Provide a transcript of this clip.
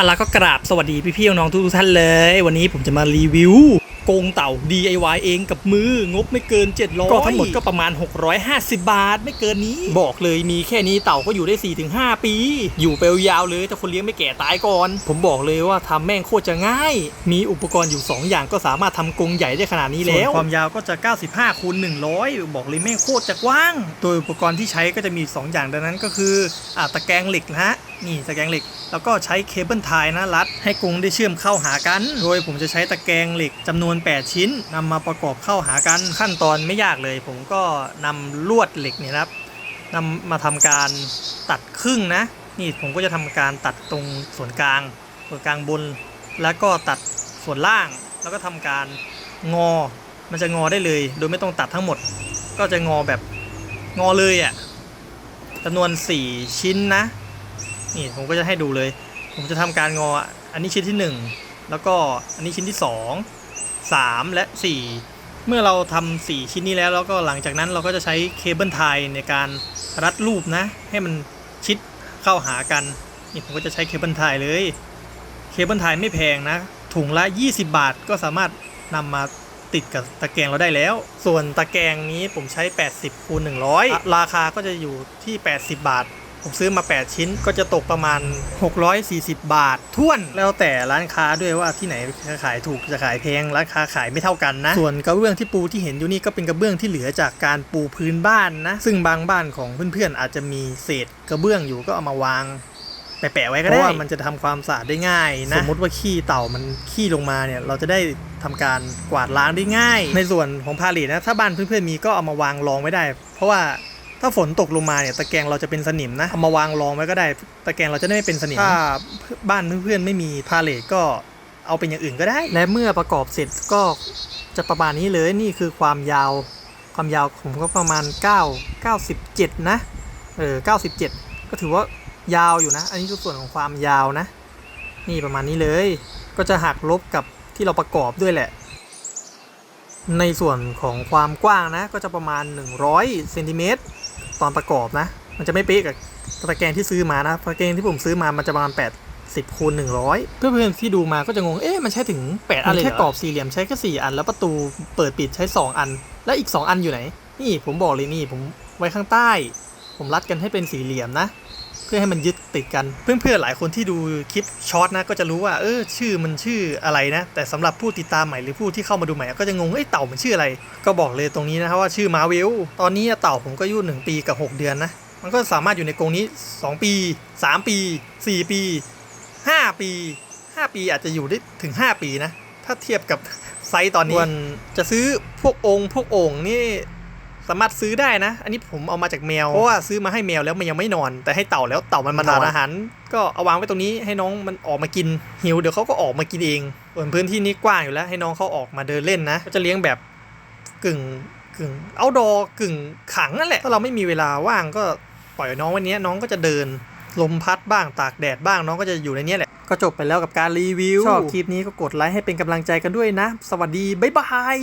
อะแล้วก็กราบสวัสดีพี่ๆน้องๆทุกๆท่านเลย วันนี้ผมจะมารีวิวกรงเต่า DIY เองกับมืองบไม่เกิน 700ก็ทั้งหมดก็ประมาณ 650 บาท ไม่เกินนี้ บอกเลยมีแค่นี้เต่าก็อยู่ได้ 4-5 ปี อยู่ไปยาวๆเลยถ้าคนเลี้ยงไม่แก่ตายก่อน ผมบอกเลยว่าทำแม่งโคตรจะง่าย มีอุปกรณ์อยู่ 2 อย่างก็สามารถทำกรงใหญ่ได้ขนาดนี้แล้ว ความยาวก็จะ 95คูณ100 บอกเลยแม่งโคตรจะกว้างโดยอุปกรณ์ที่ใช้ก็จะมี 2 อย่างดังนั้นก็คืออ่าตะแกรงเหล็กนะฮะ นี่ตะแกรงเหล็ก แล้วก็ใช้เคเบิลไทยนะรัด ให้กรงได้เชื่อมเข้าหากัน โดยผมจะใช้ตะแกรงเหล็กจำนวน 8 ชิ้นนำมาประกอบเข้าหากันขั้นตอนไม่ยากเลย ผมก็นำลวดเหล็กเนี่ยครับนำมาทำการตัดครึ่งนะ นี่ผมก็จะทำการตัดตรงส่วนกลาง ส่วนกลางบน แล้วก็ตัดส่วนล่าง แล้วก็ทำการงอ มันจะงอได้เลย โดยไม่ต้องตัดทั้งหมด ก็จะงอแบบงอเลยอะ่ะจำนวน 4 ชิ้นนะ นี่ผมก็จะให้ดูเลย ผมจะทำการงอ อันนี้ชิ้นที่ 1 แล้วก็อันนี้ชิ้นที่ 2 3 และ 4 เมื่อเราทำ4ชิ้นนี้แล้ว แล้วก็หลังจากนั้นเราก็จะใช้เคเบิลไทยในการรัดรูปนะ ให้มันชิดเข้าหากันนี่ผมก็จะใช้เคเบิลไทยเลยเคเบิลไทยไม่แพงนะ ถุงละ 20 บาทก็สามารถนำมาติดกับตะแกรงเราได้แล้ว ส่วนตะแกรงนี้ผมใช้ 80คูณ100 ราคาก็จะอยู่ที่ 80 บาท ผมซื้อมา 8 ชิ้นก็จะตกประมาณ 640 บาทท้วนแล้วแต่ร้านค้าด้วยว่าที่ไหนจะขายถูกจะขายแพงร้านค้าขายไม่เท่ากันนะ ส่วนกระเบื้องที่ปูที่เห็นอยู่นี่ก็เป็นกระเบื้องที่เหลือจากการปูพื้นบ้านนะ ซึ่งบางบ้านของเพื่อนๆอาจจะมีเศษกระเบื้องอยู่ก็เอามาวางแปะไว้ก็ได้เพราะว่ามันจะทำความสะอาดได้ง่ายนะสมมติว่าขี้เต่ามันขี้ลงมาเนี่ยเราจะได้ทำการกวาดล้างได้ง่าย ในส่วนของพาเลทนะถ้าบ้านเพื่อนๆมีก็เอามาวางรองไว้ได้ เพราะว่า ถ้าฝนตกลงมาเนี่ยตะแกรงเราจะเป็นสนิมนะเอามาวางรองไว้ก็ได้ ตะแกรงเราจะได้ไม่เป็นสนิม ถ้าบ้านเพื่อนๆไม่มีพาเลทก็เอาเป็นอย่างอื่นก็ได้ และเมื่อประกอบเสร็จก็จะประมาณนี้เลยนี่คือความยาว ความยาวผมก็ประมาณ 9 97 นะ เออ 97 ก็ถือว่ายาวอยู่นะ อันนี้คือส่วนของความยาวนะ นี่ประมาณนี้เลย ก็จะหักลบกับที่เราประกอบด้วยแหละ ในส่วนของความกว้างนะ ก็จะประมาณ 100เซนติเมตรต อนประกอบนะ มันจะไม่เป๊ะกับตะแกรงที่ซื้อมานะตะแกรงที่ผมซื้อมามันจะประมาณ80คูณ100 เพื่อนๆที่ดูมาก็จะงง เอ๊ะมันใช้ถึง 8 อันเลยเหรอแค่กรอบสี่เหลี่ยมใช้แค่4อัน แล้วประตูเปิดปิดใช้ 2 อัน แล้วอีก 2 อันอยู่ไหน นี่ผมบอกเลยนี่ผมไว้ข้างใต้ ผมรัดกันให้เป็นสี่เหลี่ยมนะ พื่อให้มันยึดติดกัน เพื่อนๆหลายคนที่ดูคลิปช็อตนะก็จะรู้ว่าเออชื่อมันชื่ออะไรนะ แต่สำหรับผู้ติดตามใหม่หรือผู้ที่เข้ามาดูใหม่ก็จะงงเอ้เต่ามันชื่ออะไร ก็บอกเลยตรงนี้นะครับว่าชื่อมาเวลตอนนี้เต่าผมก็อายุหนึ่งปีกับ 6 เดือนนะมันก็สามารถอยู่ในกรงนี้ 2 ปี 3 ปี 4 ปี 5 ปี 5 ปีอาจจะอยู่ได้ถึง 5 ปีนะ ถ้าเทียบกับไซส์ตอนนี้ส่วนจะซื้อพวกองค์พวกโอ่งนี่ สามารถซื้อได้นะ อันนี้ผมเอามาจากแมว เพราะว่าซื้อมาให้แมวแล้วมันยังไม่นอน แต่ให้เต่าแล้วเต่ามันมานอนอาหาร ก็เอาวางไว้ตรงนี้ให้น้องมันออกมากินหิวเดี๋ยวเขาก็ออกมากินเองส่วนพื้นที่นี้กว้างอยู่แล้ว ให้น้องเขาออกมาเดินเล่นนะ ก็จะเลี้ยงแบบกึ่งกึ่งเอาดอกึ่งขังนั่นแหละ ถ้าเราไม่มีเวลาว่างก็ปล่อยน้องไวันนี้น้องก็จะเดินลมพัดบ้างตากแดดบ้างน้องก็จะอยู่ในนี้แหละ ก็จบไปแล้วกับการรีวิว ชอบคลิปนี้ก็กดไลค์ให้เป็นกำลังใจกันด้วยนะ สวัสดี บ๊ายบาย